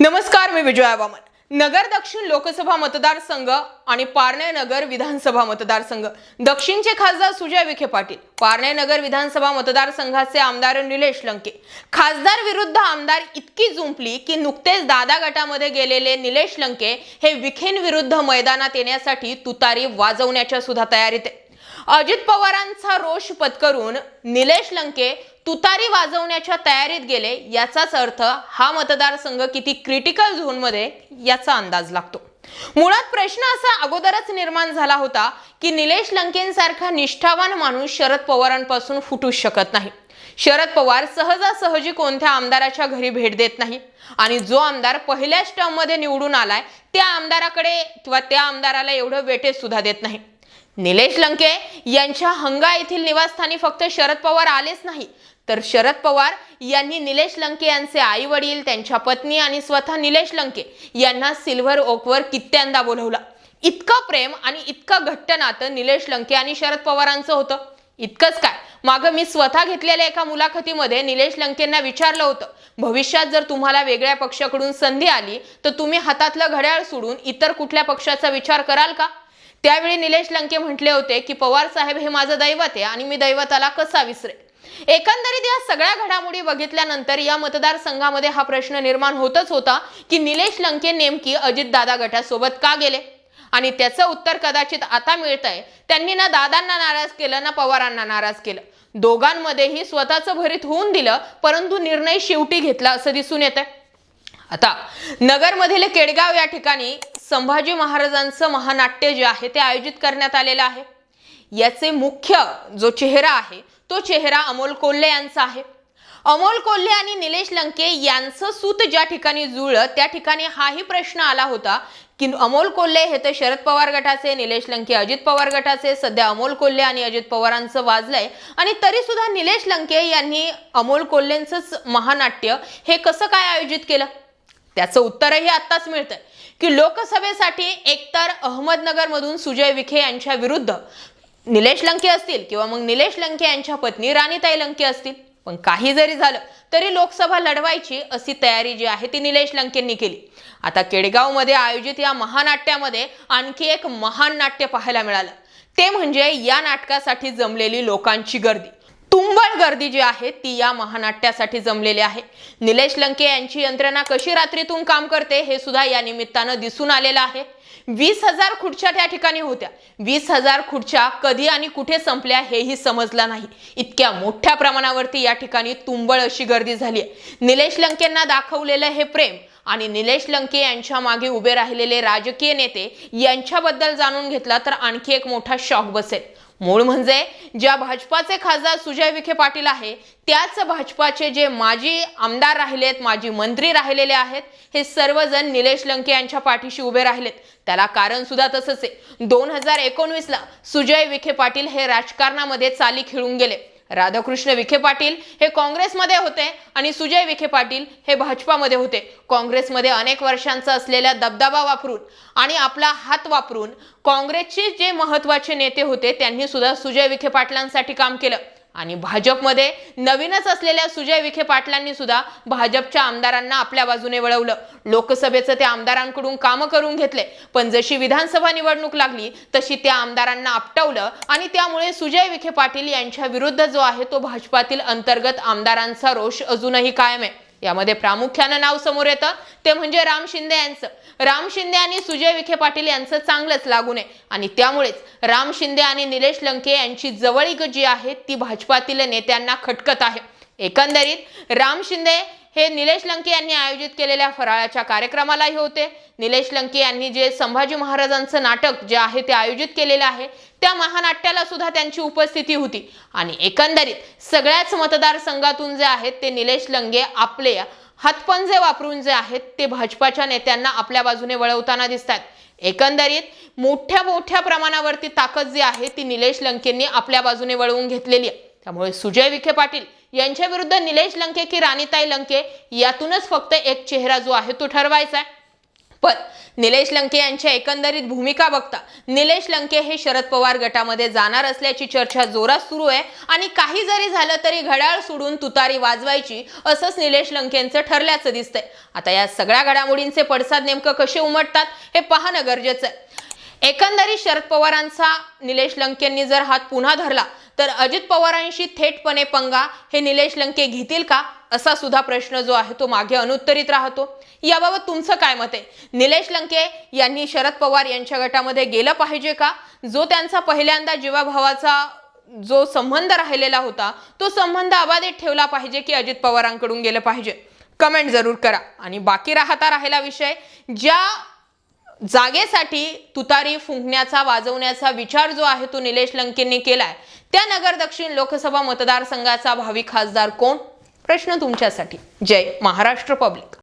नमस्कार मी विजया वामन. नगर दक्षिण लोकसभा मतदारसंघ आणि पारणे नगर विधानसभा मतदारसंघ. दक्षिणचे खासदार सुजय विखे पाटील पारणे नगर विधानसभा मतदारसंघाचे आमदार निलेश लंके. खासदार विरुद्ध आमदार इतकी जुंपली की नुकतेच दादा गटामध्ये गेलेले निलेश लंके हे विखेंविरुद्ध मैदानात येण्यासाठी तुतारी वाजवण्याच्या सुद्धा तयारीत आहे अजित पवारांचा रोष पत्करून निलेश लंके तुतारी वाजवण्याच्या तयारीत गेले याचाच अर्थ हा मतदारसंघ किती क्रिटिकल झोनमध्ये याचा अंदाज लागतो. मुळात प्रश्न असा अगोदरच निर्माण झाला होता की निलेश लंकेंसारखा निष्ठावान माणूस शरद पवारांपासून फुटूच शकत नाही. शरद पवार सहजासहजी कोणत्या आमदाराच्या घरी भेट देत नाही आणि जो आमदार पहिल्याच टर्म निवडून आलाय त्या आमदाराकडे किंवा त्या आमदाराला एवढं वेटेज सुद्धा देत नाही. निलेश लंके यांच्या हंगा येथील निवासस्थानी फक्त शरद पवार आलेच नाही. तर शरद पवार यांनी निलेश लंके यांचे आई वडील त्यांच्या पत्नी आणि स्वतः निलेश लंके यांना सिल्व्हर ओकवर कित्यांदा बोलवला. इतकं प्रेम आणि इतकं घट्ट नातं निलेश लंके आणि शरद पवारांचं होतं. इतकंच काय? मागं मी स्वतः घेतलेल्या एका मुलाखतीमध्ये निलेश लंकेंना विचारलं होतं. भविष्यात जर तुम्हाला वेगळ्या पक्षाकडून संधी आली तर तुम्ही हातातलं घड्याळ सोडून इतर कुठल्या पक्षाचा विचार कराल का? त्यावेळी निलेश लंके म्हटले होते की पवार साहेब हे माझं दैवत आहे आणि मी दैवताला कसा विसरे एकंदरीत या सगळ्या घडामोडी बघितल्यानंतर या मतदारसंघामध्ये हा प्रश्न निर्माण होतच होता की निलेश लंके नेमकी अजितदादा गटासोबत का गेले? आणि त्याचं उत्तर कदाचित आता मिळतंय. त्यांनी ना दादांना नाराज केलं ना पवारांना नाराज केलं. दोघांमध्येही स्वतःचं भरीत होऊन दिलं परंतु निर्णय शेवटी घेतला असं दिसून येत आता नगरमधील केडगाव या ठिकाणी संभाजी महाराजांचं महानाट्य जे आहे ते आयोजित करण्यात आलेलं आहे. याचे मुख्य जो चेहरा आहे तो चेहरा अमोल कोल्हे यांचा आहे. अमोल कोल्हे आणि निलेश लंके यांचं सूत ज्या ठिकाणी जुळलं त्या ठिकाणी हाही प्रश्न आला होता की अमोल कोल्हे हे तर शरद पवार गटाचे निलेश लंके अजित पवार गटाचे सध्या अमोल कोल्हे आणि अजित पवारांचं वाजलंय. आणि तरी सुद्धा निलेश लंके यांनी अमोल कोल्हेंचंच महानाट्य हे कसं काय आयोजित केलं? त्याचं उत्तरही आत्ताच मिळतंय. की लोकसभेसाठी एकतर अहमदनगरमधून सुजय विखे यांच्या विरुद्ध निलेश लंके असतील किंवा मग निलेश लंके यांच्या पत्नी राणीताई लंके असतील पण काही जरी झालं तरी लोकसभा लढवायची अशी तयारी जी आहे ती निलेश लंकेंनी केली. आता केडगावमध्ये आयोजित या महानाट्यामध्ये आणखी एक महान नाट्य पाहायला मिळालं. ते म्हणजे या नाटकासाठी जमलेली लोकांची गर्दी. तुंबळ गर्दी जी आहे ती या महानाट्यासाठी जमलेली आहे. निलेश लंके यांची यंत्रणा कशी रात्रीतून काम करते हे सुद्धा या निमित्तानं दिसून आलेलं आहे. वीस हजार खुर्च्या त्या ठिकाणी होत्या. वीस हजार खुर्च्या कधी आणि कुठे संपल्या हेही समजलं नाही. इतक्या मोठ्या प्रमाणावरती या ठिकाणी तुंबळ अशी गर्दी झाली आहे. निलेश लंकेंना दाखवलेलं हे प्रेम आणि निलेश लंके यांच्या मागे उभे राहिलेले राजकीय नेते यांच्याबद्दल जाणून घेतला तर आणखी एक मोठा शॉक बसेल. मूळ म्हणजे ज्या भाजपाचे खासदार सुजय विखे पाटील आहे त्याच भाजपाचे जे माजी आमदार राहिलेत माजी मंत्री राहिलेले आहेत हे सर्वजण निलेश लंके यांच्या पाठीशी उभे राहिलेत. त्याला कारण सुद्धा तसंच आहे. दोन हजार एकोणवीसला सुजय विखे पाटील हे राजकारणामध्ये चाली खेळून गेले. राधाकृष्ण विखे पाटील हे काँग्रेसमध्ये होते आणि सुजय विखे पाटील हे भाजपामध्ये होते. काँग्रेसमध्ये अनेक वर्षांचा असलेला दबदबा वापरून आणि आपला हात वापरून काँग्रेसचे जे महत्त्वाचे नेते होते त्यांनी सुद्धा सुजय विखे पाटलांसाठी काम केलं. आणि भाजपमध्ये नवीनच असलेल्या सुजय विखे पाटलांनी सुद्धा भाजपच्या आमदारांना आपल्या बाजूने वळवलं. लोकसभेचं त्या आमदारांकडून कामं करून घेतले. पण जशी विधानसभा निवडणूक लागली तशी त्या आमदारांना आपटवलं आणि त्यामुळे सुजय विखे पाटील यांच्या विरुद्ध जो आहे तो भाजपातील अंतर्गत आमदारांचा रोष अजूनही कायम आहे. यामध्ये प्रामुख्यानं नाव समोर येतं. ते म्हणजे राम शिंदे यांचं. राम शिंदे आणि सुजय विखे पाटील यांचं चांगलंच लागून आहे. आणि त्यामुळेच राम शिंदे आणि निलेश लंके यांची जवळीक जी आहे ती भाजपातील नेत्यांना खटकत आहे. एकंदरीत राम शिंदे हे निलेश लंके यांनी आयोजित केलेल्या फराळाच्या कार्यक्रमालाही होते. निलेश लंके यांनी जे संभाजी महाराजांचं नाटक जे आहे ते आयोजित केलेलं आहे त्या महानाट्याला सुद्धा त्यांची उपस्थिती होती. आणि एकंदरीत सगळ्याच मतदारसंघातून जे आहेत ते निलेश लंगे आपले हातपंजे वापरून जे आहेत ते भाजपाच्या नेत्यांना आपल्या बाजूने वळवताना दिसतात एकंदरीत मोठ्या मोठ्या प्रमाणावरती ताकद जी आहे ती निलेश लंकेंनी आपल्या बाजूने वळवून घेतलेली आहे. त्यामुळे सुजय विखे पाटील यांच्या विरुद्ध निलेश लंके की राणीताई लंके यातूनच फक्त एक चेहरा जो आहे तो ठरवायचा आहे. पण निलेश लंके यांच्या एकंदरीत भूमिका बघता निलेश लंके हे शरद पवार गटामध्ये जाणार असल्याची चर्चा जोरात सुरू आहे आणि काही जरी झालं तरी घड्याळ सोडून तुतारी वाजवायची असंच निलेश लंकेंचं ठरल्याचं दिसतंय. आता या सगळ्या घडामोडींचे पडसाद नेमकं कसे उमटतात हे पाहणं गरजेचं आहे. एकंदरीत शरद पवारांचा निलेश लंकेंनी जर हात पुन्हा धरला तर अजित पवारांशी थेटपणे पंगा हे निलेश लंके घेतील का? असा सुद्धा प्रश्न जो आहे तो मागे अनुत्तरित राहतो. याबाबत तुमचं काय मत आहे? निलेश लंके यांनी शरद पवार यांच्या गटामध्ये गेलं पाहिजे का? जो त्यांचा पहिल्यांदा जीवाभावाचा जो संबंध राहिलेला होता तो संबंध अबाधित ठेवला पाहिजे की अजित पवारांकडून गेलं पाहिजे? कमेंट जरूर करा. आणि बाकी राहता राहिला विषय ज्या जागेसाठी तुतारी फुंकण्याचा वाजवण्याचा विचार जो आहे तो निलेश लंकेंनी केलाय. त्या नगर दक्षिण लोकसभा मतदारसंघाचा भावी खासदार कोण? प्रश्न तुमच्यासाठी. जय महाराष्ट्र पब्लिक.